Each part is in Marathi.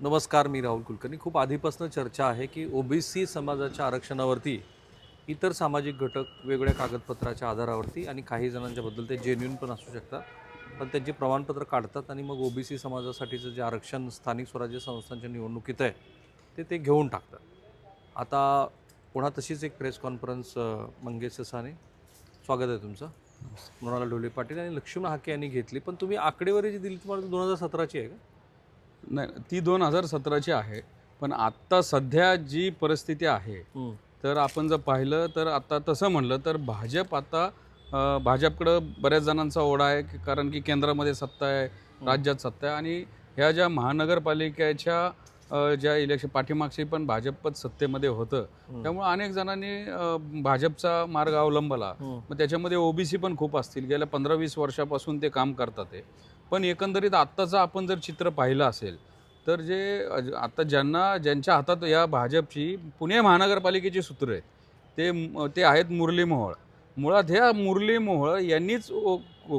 नमस्कार मी राहुल कुलकर्णी. खूप आधीपासून चर्चा आहे की ओबीसी समाजाच्या आरक्षणावरती इतर सामाजिक घटक वेगवेगळ्या कागदपत्राच्या आधारावरती आणि काही जणांच्याबद्दल ते जेन्युन पण असू शकतात. पण त्यांची प्रमाणपत्र काढतात आणि मग ओबीसी समाजासाठीचं जे आरक्षण स्थानिक स्वराज्य संस्थांच्या निवडणुकीत आहे ते ते घेऊन टाकतात. आता पुन्हा तशीच एक प्रेस कॉन्फरन्स मंगेश ससाने. स्वागत आहे तुमचं. मृणाला ढोले पाटील आणि लक्ष्मण हाके यांनी घेतली. पण तुम्ही आकडेवारी जी दिली तुम्हाला दोन हजार सतराची आहे का? नाही ती दोन हजार सतराची आहे. पण आत्ता सध्या जी परिस्थिती आहे तर आपण जर पाहिलं तर आता तसं म्हणलं तर भाजप आता भाजपकडं बऱ्याच जणांचा ओढा आहे की- कारण की केंद्रामध्ये सत्ता आहे राज्यात सत्ता आहे. आणि ह्या ज्या महानगरपालिकेच्या ज्या इलेक्शन पाठीमागची पण भाजपच सत्तेमध्ये होतं. त्यामुळे अनेक जणांनी भाजपचा मार्ग अवलंबला. मग त्याच्यामध्ये ओबीसी पण खूप असतील. गेल्या पंधरा वीस वर्षापासून ते काम करतात ते. पण एकंदरीत आत्ताचं आपण जर चित्र पाहिलं असेल तर जे आता ज्यांना ज्यांच्या हातात या भाजपची पुणे महानगरपालिकेची सूत्र आहेत. ते ते आहेत मुरली मोहोळ. मुळात ह्या मुरली मोहोळ यांनीच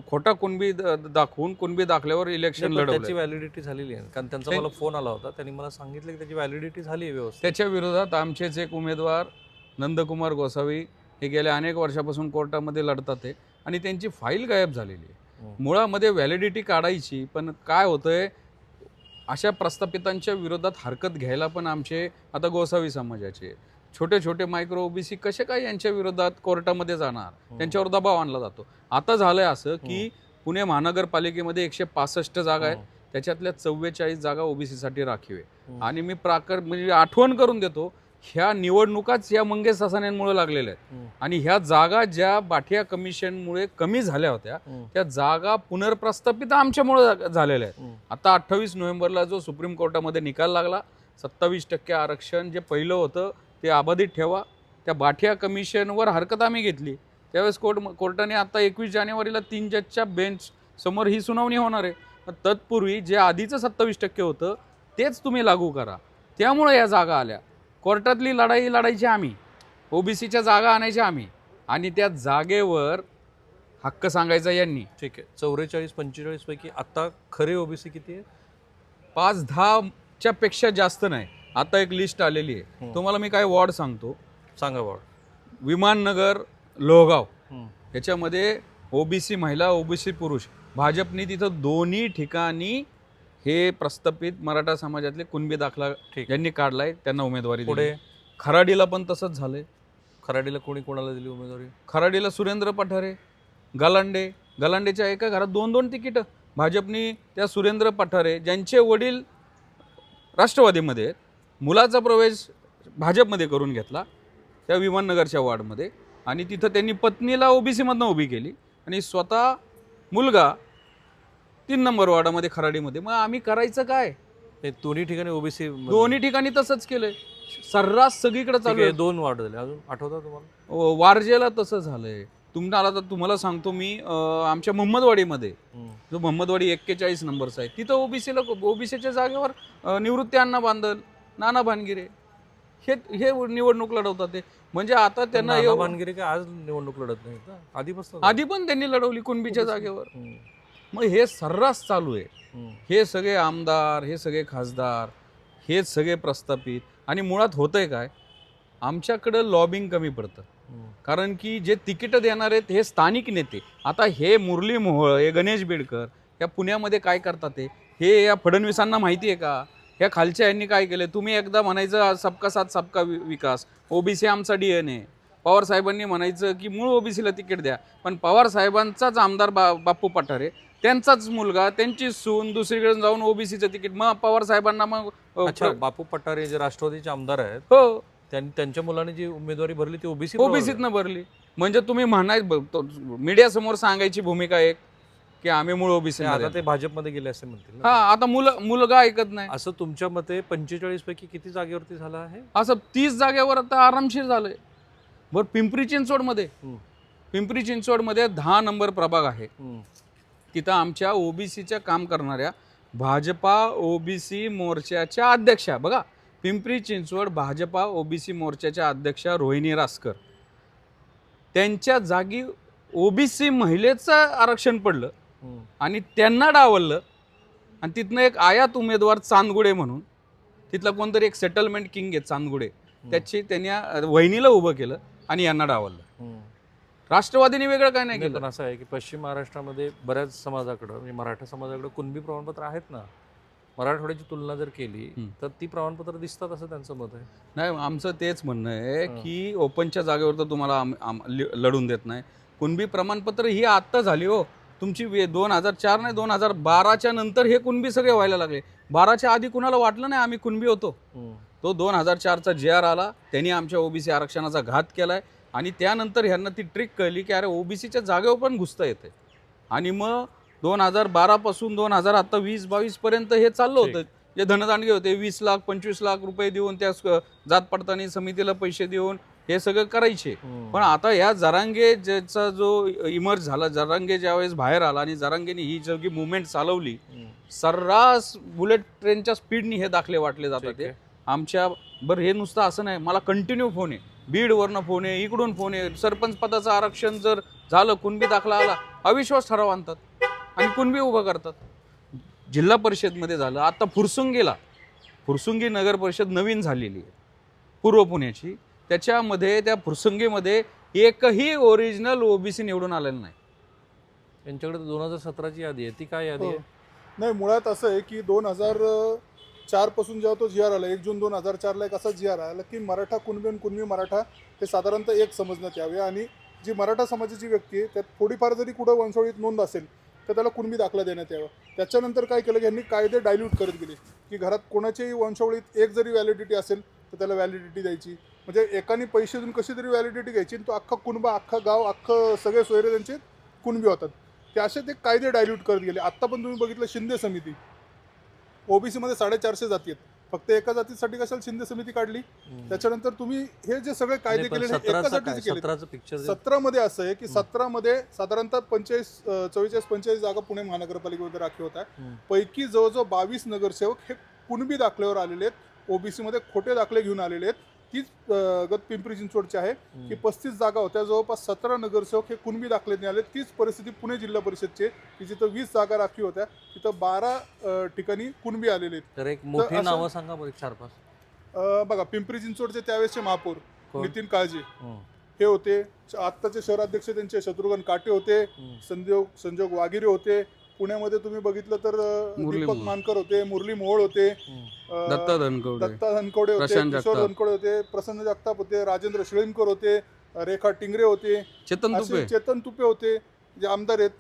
खोटा कुणबी दाखवून कुणबी दाखल्यावर इलेक्शन पण त्याची लढवलं व्हॅलिडिटी झालेली आहे. कारण त्यांचा मला फोन आला होता. त्यांनी मला सांगितलं की त्याची व्हॅलिडिटी झाली आहे व्यवस्थित. त्याच्या विरोधात आमचेच एक उमेदवार नंदकुमार गोसावी हे गेल्या अनेक वर्षापासून कोर्टामध्ये लढतात आहे आणि त्यांची फाईल गायब झालेली आहे. हम्म. मुळामध्ये व्हॅलिडिटी काढायची पण काय होतंय अशा प्रस्थापितांच्या विरोधात हरकत घ्यायला पण आमचे आता गोसावी समाजाचे छोटे छोटे मायक्रो ओबीसी कसे काय यांच्या विरोधात कोर्टामध्ये जाणार? त्यांच्यावर दबाव आणला जातो. आता झालंय असं की पुणे महानगरपालिकेमध्ये एकशे पासष्ट जागा आहेत. त्याच्यातल्या चव्वेचाळीस जागा ओबीसीसाठी राखीव आहे. आणि मी प्राकर म्हणजे आठवण करून देतो ह्या निवडणुकाच या मंगेश सासाण्यांमुळे लागलेल्या आहेत. आणि ह्या जागा ज्या बाठिया कमिशनमुळे कमी झाल्या होत्या. त्या जागा पुनर्प्रस्थापित आमच्यामुळे झालेल्या आहेत. आता अठ्ठावीस नोव्हेंबरला जो सुप्रीम कोर्टामध्ये निकाल लागला सत्तावीस टक्के आरक्षण जे पहिलं होतं ते अबाधित ठेवा. त्या बाठिया कमिशनवर हरकत आम्ही घेतली. त्यावेळेस कोर्ट कोर्टाने आता एकवीस जानेवारीला तीन जजच्या बेंच समोर ही सुनावणी होणार आहे. पण तत्पूर्वी जे आधीचं सत्तावीस टक्के होतं तेच तुम्ही लागू करा. त्यामुळे या जागा आल्या. कोर्टातली लढाई लढायची आम्ही. ओबीसीच्या जागा आणायच्या आम्ही. आणि त्या जागेवर हक्क सांगायचा यांनी. ठीक आहे. चौवेचाळीस पंचेचाळीस पैकी आता खरे ओबीसी किती आहे? पाच दहाच्या पेक्षा जास्त नाही. आता एक लिस्ट आलेली आहे. तुम्हाला मी काय वॉर्ड सांगतो? सांगा वॉर्ड विमाननगर लोहगाव. याच्यामध्ये ओबीसी महिला ओबीसी पुरुष. भाजपने तिथं दोन्ही ठिकाणी हे प्रस्थापित मराठा समाजातले कुणबी दाखला. ज्यांनी काढलाय त्यांना उमेदवारी. पुढे? खराडीला पण तसंच झालंय. खराडीला कोणी कोणाला दिली उमेदवारी? खराडीला सुरेंद्र पठारे गलांडे. गलांडेच्या एका घरात दोन दोन तिकीटं. भाजपनी त्या सुरेंद्र पठारे ज्यांचे वडील राष्ट्रवादीमध्ये आहेत मुलाचा प्रवेश भाजपमध्ये करून घेतला त्या विमाननगरच्या वॉर्डमध्ये. आणि तिथं त्यांनी पत्नीला ओबीसीमधनं उभी केली. आणि स्वतः मुलगा तीन नंबर वॉर्डामध्ये खराडीमध्ये. मग आम्ही करायचं काय? हे दोन्ही ठिकाणी ओबीसी दोन्ही ठिकाणी तसंच केलंय. सर्रास सगळीकडे चालू आहे. दोन वॉर्ड झाले. अजून आठवतात तुम्हाला? अ, वारजेला तसं झालंय. तुम्हाला आता तुम्हाला सांगतो मी आमच्या मोहम्मदवाडीमध्ये हम्म. जो मोहम्मदवाडी एक्केचाळीस नंबरचा आहे तिथं ओबीसीला ओबीसीच्या जागेवर अ, निवृत्ती अण्णा बांधल नाना भानगिरे. हे हे निवडणूक लढवतात ते. म्हणजे आता त्यांना नाना भानगिरे काय आज निवडणूक लढत नाही का आधीपासून. आधी पण त्यांनी लढवली कुणबीच्या जागेवर. हम्म. मग हे सर्रास चालू आहे. हम्म. हे सगळे आमदार हे सगळे खासदार हे सगळे प्रस्थापित. आणि मुळात होतंय काय? आमच्याकडं लॉबिंग कमी पडतं. हम्म. कारण की जे तिकीटं देणार आहेत हे स्थानिक नेते. आता हे मुरली मोहोळ हे गणेश बेडकर या पुण्यामध्ये काय करतात ते? हे या फडणवीसांना माहिती आहे का? ह्या खालच्या यांनी काय केलं? तुम्ही एकदा म्हणायचं सबका साथ सबका विकास. ओबीसी आमचा डी एन ए पवार साहेबांनी म्हणायचं की मूळ ओबीसीला तिकीट द्या. पण पवार साहेबांचाच आमदार बा बाप्पू पठारे त्यांचाच मुलगा त्यांची सून दुसरीकडे जाऊन ओबीसीचं तिकीट. मग पवार साहेबांना मग अच्छा बापू पठारे जे राष्ट्रवादीचे आमदार आहेत हो. त्यांच्या मुलाने जी उमेदवारी भरली ती ओबीसी ओबीसीतनं भरली. म्हणजे तुम्ही म्हणाय मीडिया समोर सांगायची भूमिका एक की आम्ही मूळ ओबीसी आता ते भाजपमध्ये गेले असे म्हणतील हा. आता मुलं मुलगा ऐकत नाही असं तुमच्या मते पंचेचाळीस पैकी किती जागेवरती झालं आहे असं तीस जागेवर आता आरामशीर झालंय बरं पिंपरी चिंचवडमध्ये. पिंपरी चिंचवडमध्ये दहा नंबर प्रभाग आहे. तिथं आमच्या ओबीसीच्या काम करणाऱ्या भाजपा ओबीसी मोर्चाच्या अध्यक्षा बघा पिंपरी चिंचवड भाजपा ओबीसी मोर्चाच्या अध्यक्षा रोहिणी रासकर त्यांच्या जागी ओबीसी महिलेचं आरक्षण पडलं. आणि त्यांना डावललं. आणि तिथनं एक आयात उमेदवार चांदगुडे म्हणून तिथला कोणतरी एक सेटलमेंट किंग आहे चांदगुडे. त्याची त्यांनी वहिनीला उभं केलं आणि यांना डावललं. राष्ट्रवादीने वेगळं काय नाही केलं? असं आहे की पश्चिम महाराष्ट्रामध्ये बऱ्याच समाजाकडं म्हणजे मराठा समाजाकडे कुणबी प्रमाणपत्र आहेत ना मराठवाड्याची तुलना जर केली. तर ती प्रमाणपत्र दिसतात असं त्यांचं मत आहे. नाही आमचं तेच म्हणणं आहे. की ओपनच्या जागेवर तर तुम्हाला लढून देत नाही. कुणबी प्रमाणपत्र ही आत्ता झाली हो. तुमची दोन हजार चार नाही दोन हजार बाराच्या नंतर हे कुणबी सगळे व्हायला लागले. बाराच्या आधी कुणाला वाटलं नाही आम्ही कुणबी होतो. हम्म. तो दोन हजार चारचा जे आर आला त्यांनी आमच्या ओबीसी आरक्षणाचा घात केलाय आणि त्यानंतर ह्यांना ती ट्रिक कळली की अरे ओबीसीच्या जागेवर पण घुसता येते आणि मग दोन हजार बारापासून दोन हजार आता वीस बावीस पर्यंत हे चाललं होतं. जे धनदांडगे होते वीस लाख पंचवीस लाख रुपये देऊन त्या जात पडताळणी समितीला पैसे देऊन हे सगळं करायचे हम्म. पण आता या जरांगे ज्याचा जो इमर्ज झाला जरांगे ज्यावेळेस बाहेर आला आणि जरांगेने ही सगळी मुवमेंट चालवली हम्म. सर्रास बुलेट ट्रेनच्या स्पीडनी हे दाखले वाटले जातात ते. आमच्या बरं हे नुसतं असं नाही मला कंटिन्यू फोन आहे बीडवरनं फोन आहे इकडून फोन आहे सरपंच पदाचं आरक्षण जर झालं कुणबी दाखला आला अविश्वास ठराव आणतात आणि कुणबी उभं करतात जिल्हा परिषदमध्ये झालं आता फुरसुंगीला फुरसुंगी नगर परिषद नवीन झालेली आहे पूर्व पुण्याची त्याच्यामध्ये त्या फुरसुंगीमध्ये एकही ओरिजिनल ओबीसी निवडून आलेलं नाही. यांच्याकडे दोन हजार सतराची यादी आहे. ती काय यादी हो. आहे? नाही मुळात असं आहे की दोन हजार चारपासून जेव्हा तो जी आर आला एक जून दोन हजार चारला एक असा जी आर आला की मराठा कुणबी आणि कुणबी मराठा हे साधारणतः एक समजण्यात यावे आणि जी मराठा समाजाची व्यक्ती आहे त्यात थोडीफार जरी कुठं वंशावळीत नोंद असेल तर त्याला कुणबी दाखला देण्यात यावा. त्याच्यानंतर काय केलं की यांनी कायदे डायल्यूट करत गेले की घरात कोणाच्याही वंशावळीत एक जरी व्हॅलिडिटी असेल तर त्याला व्हॅलिडिटी द्यायची. म्हणजे एकाने पैसे देऊन कशी तरी व्हॅलिडिटी घ्यायची आणि तो अख्खा कुणबा अख्खा गाव अख्खं सगळे सोयरे त्यांचे कुणबी होतात. ते असे ते कायदे डायल्यूट करत गेले. आत्ता पण तुम्ही बघितलं शिंदे समिती. ओबीसीमध्ये साडेचारशे जाती आहेत. फक्त एका जातीसाठी कशाला शिंदे समिती काढली. त्याच्यानंतर तुम्ही हे जे सगळे कायदे केले काय? एकासाठीच केले सतरामध्ये असं आहे की सतरामध्ये साधारणतः पंचेचाळीस चव्वेचाळीस पंचेचाळीस जागा पुणे महानगरपालिकेमध्ये राखीव होत्या हम्म. पैकी जवळजवळ बावीस नगरसेवक हे कुणबी दाखल्यावर आलेले आहेत. ओबीसी मध्ये खोटे दाखले घेऊन आलेले आहेत. तीच गत पिंपरी चिंचवडची आहे की पस्तीस जागा होत्या. जवळपास सतरा नगरसेवक हे कुणबी दाखले आले. तीच परिस्थिती पुणे जिल्हा परिषदचे की जिथं वीस जागा राखीव होत्या तिथं बारा ठिकाणी कुणबी आलेले आहेत. तर एक मोठी असं- नावं सांगा बरं एक चार पाच. अं, बघा पिंपरी चिंचवडचे त्यावेळेसचे महापौर? नितीन काळजे. हम्म. हे होते. आत्ताचे शहराध्यक्ष त्यांचे शत्रुघ्न काटे होते. संजोग संजोग वागिरे होते. पुण्यामध्ये तुम्ही बघितलं तर मुरली दीपक मोहोळ. मानकर होते मुरली मोहोळ होते. अं, दत्ता धनकवडे दत्ता धनकवडे होते प्रशांत किशोर जगताप. धनकवडे होते प्रसन्न जगताप होते राजेंद्र शिळीमकर होते रेखा टिंगरे होते चेतन असे तुपे चेतन तुपे होते जे आमदार आहेत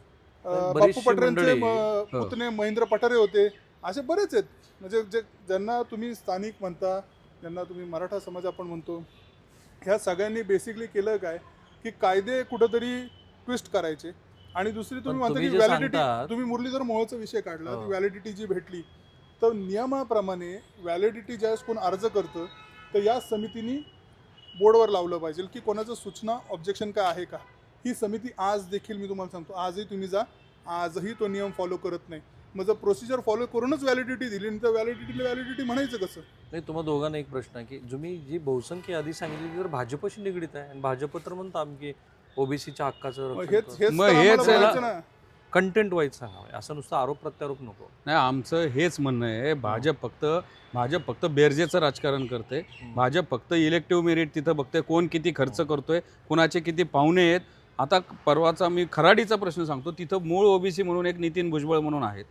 अं, बरीचशी बापू मंडळी. म- हो. पुतणे महेंद्र पठारे होते असे बरेच आहेत म्हणजे जे ज्यांना तुम्ही स्थानिक म्हणता ज्यांना तुम्ही मराठा समाज आपण म्हणतो ह्या सगळ्यांनी बेसिकली केलं काय की कायदे कुठंतरी ट्विस्ट करायचे आणि दुसरी तुम्ही म्हणता की व्हॅलिडिटी तुम्ही मुरलीधर मोहोळचा विषय काढला हो. व्हॅलिडिटी जी भेटली तर नियमाप्रमाणे व्हॅलिडिटी ज्यावेळेस कोण अर्ज करतं तर या समितीने बोर्डवर लावलं पाहिजे की कोणाचं सूचना ऑब्जेक्शन काय आहे का? ही समिती आज देखील मी तुम्हाला सांगतो आजही तुम्ही जा आजही तो नियम फॉलो करत नाही. मग जर प्रोसिजर फॉलो करूनच व्हॅलिडिटी दिली तर व्हॅलिडिटीला व्हॅलिडिटी म्हणायचं कसं? नाही तुम्हाला दोघांना एक प्रश्न आहे की तुम्ही जी बहुसंख्य यादी सांगितली ती तर भाजपशी निगडीत आहे आणि भाजप तर म्हणतो आम्ही की ओबीसीच्या हक्काचं मग रक्षण हेच. हेच मग तर हेच आम्हाला ना. कंटेंट वाईज सांगावं असं नुसतं आरोप प्रत्यारोप नको. नाही आमचं हेच म्हणणं आहे. भाजप फक्त भाजप फक्त बेरजेचं राजकारण करते भाजप फक्त इलेक्टिव्ह मेरिट तिथं बघते कोण किती खर्च करतोय कोणाचे किती पाहुणे आहेत. आता परवाचा मी खराडीचा प्रश्न सांगतो. तिथं मूळ ओबीसी म्हणून एक नितीन भुजबळ म्हणून आहेत.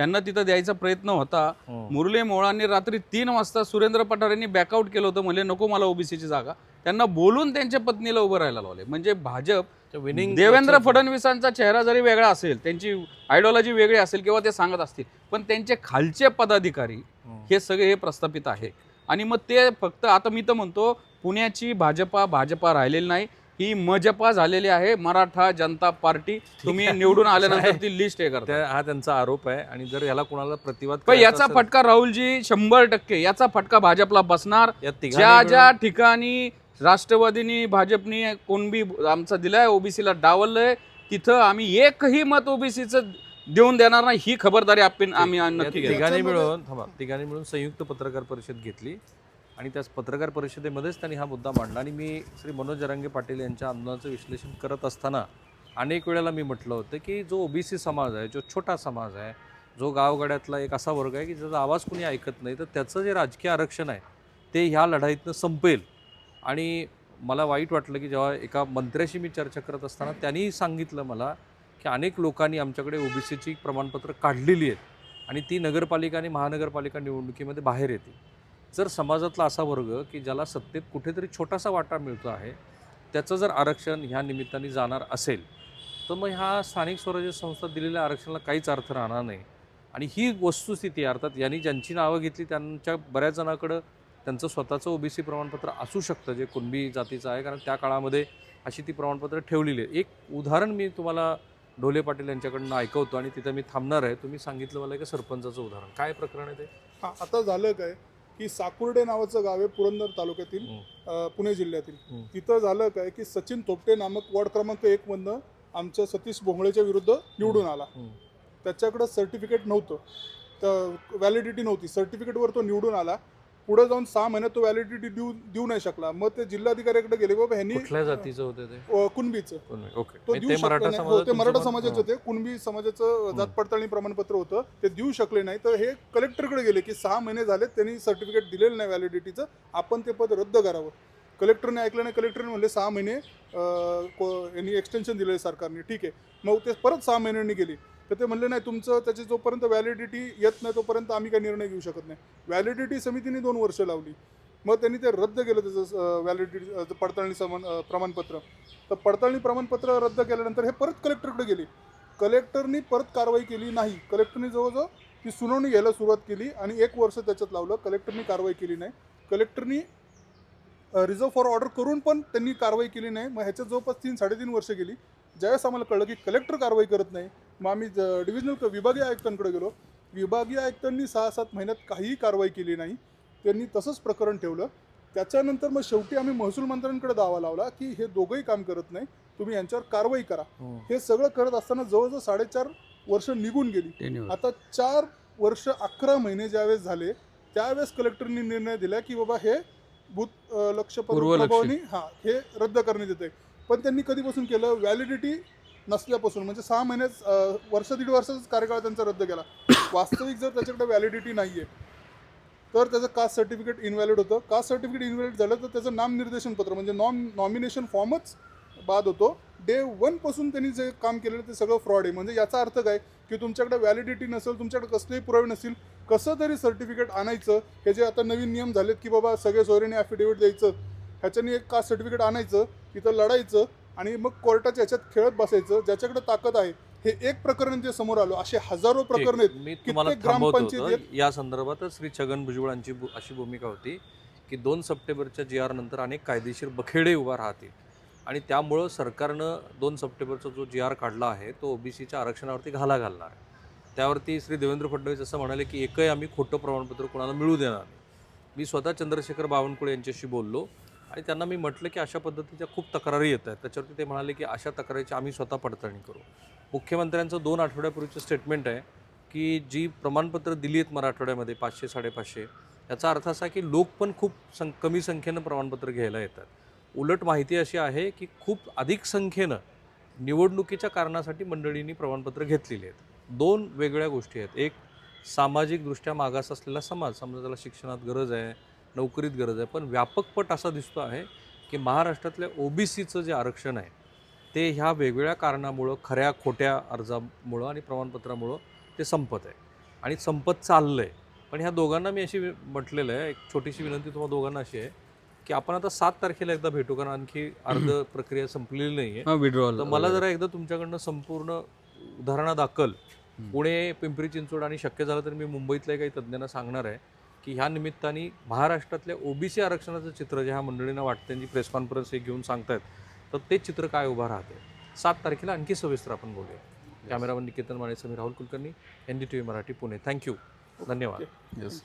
त्यांना तिथं द्यायचा प्रयत्न होता. हम्म. मुरली मोळांनी रात्री तीन वाजता सुरेंद्र पठार यांनी बॅकआउट केलं होतं. म्हणजे नको मला ओबीसीची जागा. त्यांना बोलून त्यांच्या पत्नीला उभं राहायला लावले. म्हणजे भाजप विनिंग देवेंद्र फडणवीसांचा चेहरा जरी वेगळा असेल त्यांची आयडिओलॉजी वेगळी असेल किंवा ते सांगत असतील पण त्यांचे खालचे पदाधिकारी हे सगळे हे प्रस्थापित आहे. आणि मग ते फक्त आता मी तर म्हणतो पुण्याची भाजपा भाजपा राहिलेली नाही. ही मजपा झालेली आहे मराठा जनता पार्टी. तुम्ही. निवडून आल्यानंतर ती लिस्ट हे करता. त्या हा त्यांचा आरोप आहे आणि जर याला कुणाला प्रतिवाद पण करायचा याचा असेल- फटका राहुलजी शंभर टक्के याचा फटका भाजपला बसणार. या तिघांनी ज्या मिळून- ज्या ठिकाणी राष्ट्रवादीनी भाजपनी कोणबी आमचा दिलाय ओबीसीला डावललंय तिथं आम्ही एकही मत ओबीसीचं देऊन देणार नाही ही खबरदारी आपण आम्ही या नक्की तिघांनी मिळून थांबा. तिघांनी मिळून संयुक्त पत्रकार परिषद घेतली. आणि त्याच पत्रकार परिषदेमध्येच त्यांनी हा मुद्दा मांडला. आणि मी श्री मनोज जरांगे पाटील यांच्या आंदोलनाचं विश्लेषण करत असताना अनेक वेळेला मी म्हटलं होतं की जो ओबीसी समाज आहे जो छोटा समाज आहे जो गावगाड्यातला एक असा वर्ग आहे की ज्याचा आवाज कुणी ऐकत नाही तर त्याचं जे राजकीय आरक्षण आहे ते ह्या लढाईतनं संपेल. आणि मला वाईट वाटलं की जेव्हा एका मंत्र्याशी मी चर्चा करत असताना त्यांनी सांगितलं मला की अनेक लोकांनी आमच्याकडे ओबीसीची प्रमाणपत्र काढलेली आहेत आणि ती नगरपालिका आणि महानगरपालिका निवडणुकीमध्ये बाहेर येते जर समाजातला असा वर्ग की ज्याला सत्तेत कुठेतरी छोटासा वाटा मिळतो आहे त्याचं जर आरक्षण ह्या निमित्ताने जाणार असेल तर मग ह्या स्थानिक स्वराज्य संस्था दिलेल्या आरक्षणाला काहीच अर्थ राहणार नाही. आणि ही वस्तुस्थिती अर्थात यांनी ज्यांची नावं घेतली त्यांच्या बऱ्याच जणांकडं त्यांचं स्वतःचं ओबीसी प्रमाणपत्र असू शकतं जे कुणबी जातीचं आहे कारण त्या काळामध्ये अशी ती प्रमाणपत्र ठेवलेली आहे एक उदाहरण मी तुम्हाला ढोले पाटील यांच्याकडनं ऐकवतो आणि तिथं मी थांबणार आहे. तुम्ही सांगितलं मला की सरपंचाचं उदाहरण. काय प्रकरण आहे ते? हां आता झालं काय? की साकुर्डे नावाचं गाव आहे पुरंदर तालुक्यातील हं. पुणे जिल्ह्यातील हं. तिथं झालं काय की सचिन थोपटे नामक वॉर्ड क्रमांक एक मधनं आमच्या सतीश भोंगळेच्या विरुद्ध निवडून आला हं. त्याच्याकडं सर्टिफिकेट नव्हतं तर व्हॅलिडिटी नव्हती सर्टिफिकेटवर तो निवडून आला पुढे जाऊन सहा महिन्यात तो व्हॅलिडिटी देऊ देऊ नाही शकला. मग ते जिल्हाधिकाऱ्याकडे गेले बाबा ह्यांनी कुठल्या जातीचं होतं ते? अ, कुणबीचं. ओके. तो म्हणजे देऊ ते मराठा नाही. हो, समाजात ते तुमचं मराठा पण- समाजाचे. होते कुणबी समाजाचं जात पडताळणी प्रमाणपत्र होतं. ते देऊ शकले नाही. तर हे कलेक्टरकडे गेले की सहा महिने झाले त्यांनी सर्टिफिकेट दिलेलं नाही व्हॅलिडिटीचं आपण ते पद रद्द करावं. कलेक्टरने ऐकलं नाही. कलेक्टरने म्हणले सहा महिने अं, को- यांनी एक्सटेन्शन दिलं सरकारने. ठीक आहे. मग ते परत सहा महिन्यांनी गेली. तर ते म्हणले नाही तुमचं त्याची जोपर्यंत व्हॅलिडिटी येत नाही तोपर्यंत आम्ही काही निर्णय घेऊ शकत नाही. व्हॅलिडिटी समितीने दोन वर्ष लावली. मग त्यांनी ते रद्द केलं त्याचं व्हॅलिडिटी पडताळणी समान प्रमाणपत्र. तर पडताळणी प्रमाणपत्र रद्द केल्यानंतर हे परत कलेक्टरकडे गेले. कलेक्टरनी परत कारवाई केली नाही. कलेक्टरनी जवळजवळ ती सुनावणी घ्यायला सुरुवात केली आणि एक वर्ष त्याच्यात लावलं. कलेक्टरनी कारवाई केली नाही. कलेक्टरनी रिझर्व फॉर ऑर्डर करून पण त्यांनी कारवाई केली नाही. मग ह्याच्यात जवळपास तीन साडेतीन वर्ष गेली. ज्यावेळेस आम्हाला कळलं की कलेक्टर कारवाई करत नाही मग आम्ही डिव्हिजनल विभागीय आयुक्तांकडे गेलो. विभागीय आयुक्तांनी सहा सात महिन्यात काहीही कारवाई केली नाही. त्यांनी तसंच प्रकरण ठेवलं. त्याच्यानंतर मग शेवटी आम्ही महसूल मंत्र्यांकडे दावा लावला की हे दोघंही काम करत नाही. तुम्ही यांच्यावर कारवाई करा. हं. हे सगळं करत असताना जवळजवळ साडेचार वर्ष निघून गेली. आता चार वर्ष अकरा महिने ज्यावेळेस झाले त्यावेळेस कलेक्टरनी निर्णय दिला की बाबा हे भूत लक्ष हा हे रद्द करण्यात येते पण त्यांनी कधीपासून केलं? व्हॅलिडिटी नसल्यापासून म्हणजे सहा महिन्याच वर्ष दीड वर्षाचाच कार्यकाळ त्यांचा रद्द केला. वास्तविक जर त्याच्याकडे व्हॅलिडिटी नाही आहे तर त्याचं कास्ट सर्टिफिकेट इनव्हॅलिड होतं. कास्ट सर्टिफिकेट इनव्हॅलिड झालं तर त्याचं नामनिर्देशन पत्र म्हणजे नॉम नॉमिनेशन फॉर्मच बाद होतो. डे वनपासून त्यांनी जे काम केलेलं ते सगळं फ्रॉड आहे. म्हणजे याचा अर्थ काय? की तुमच्याकडे व्हॅलिडिटी नसेल तुमच्याकडे कसलेही पुरावे नसतील कसं तरी सर्टिफिकेट आणायचं? हे जे आता नवीन नियम झालेत की बाबा सगळे सोयरीने ॲफिडेव्हिट द्यायचं ह्याच्यानी एक कास्ट सर्टिफिकेट आणायचं तिथं लढायचं आणि मग कोर्टाच्या ह्याच्यात खेळत बसायचं ज्याच्याकडे ताकद आहे हे एक प्रकरण जे समोर आलो असे हजारो प्रकरण आहेत. या संदर्भातच श्री छगन भुजबळांची अशी भूमिका होती की दोन सप्टेंबरच्या जी आर नंतर अनेक कायदेशीर बखेडे उभा राहतील. आणि त्यामुळं सरकारनं दोन सप्टेंबरचा जो जी आर काढला आहे तो ओबीसीच्या आरक्षणावरती घाला घालणार आहे. त्यावरती श्री देवेंद्र फडणवीस असं म्हणाले की एकही आम्ही खोटं प्रमाणपत्र कोणाला मिळू देणार मी स्वतः चंद्रशेखर बावनकुळे यांच्याशी बोललो. आणि त्यांना मी म्हटलं की अशा पद्धतीच्या खूप तक्रारी येत आहेत. त्याच्यावरती ते म्हणाले की अशा तक्रारीची आम्ही स्वतः पडताळणी करू. मुख्यमंत्र्यांचं दोन आठवड्यापूर्वीचं स्टेटमेंट आहे की जी प्रमाणपत्र दिली आहेत मराठवाड्यामध्ये पाचशे साडेपाचशे याचा अर्थ असा की लोक पण खूप सं कमी संख्येनं प्रमाणपत्र घ्यायला येतात. उलट माहिती अशी आहे की खूप अधिक संख्येनं निवडणुकीच्या कारणासाठी मंडळींनी प्रमाणपत्र घेतलेली आहेत. दोन वेगळ्या गोष्टी आहेत. एक सामाजिकदृष्ट्या मागास असलेला समाज. समजा त्याला शिक्षणात गरज आहे. नोकरीत गरज आहे. पण व्यापकपट असा दिसतो आहे की महाराष्ट्रातल्या ओबीसीचं जे आरक्षण आहे ते ह्या वेगवेगळ्या कारणामुळं खऱ्या खोट्या अर्जामुळं आणि प्रमाणपत्रामुळं ते संपत आहे. आणि संपत चाललं आहे पण ह्या दोघांना मी अशी म्हटलेलं आहे एक छोटीशी विनंती तुम्हाला दोघांना अशी आहे की आपण आता सात तारखेला एकदा भेटू कारण आणखी अर्ध प्रक्रिया संपलेली नाही आहे विड्रॉल तर मला जरा एकदा तुमच्याकडनं संपूर्ण उदाहरणादाखल. पुणे पिंपरी चिंचवड आणि शक्य झालं तर मी मुंबईतल्या काही तज्ज्ञांना सांगणार आहे की ह्या निमित्ताने महाराष्ट्रातल्या ओबीसी आरक्षणाचं चित्र जे ह्या मंडळींना वाटतं त्यांची प्रेस कॉन्फरन्स हे घेऊन सांगतायत तर ते चित्र काय उभं राहते? सात तारखेला आणखी सविस्तर आपण बोलूया. Cameraman Niketan Mane Sameer Rahul Kulkarni N D T V Marathi Pune. Thank you धन्यवाद. येस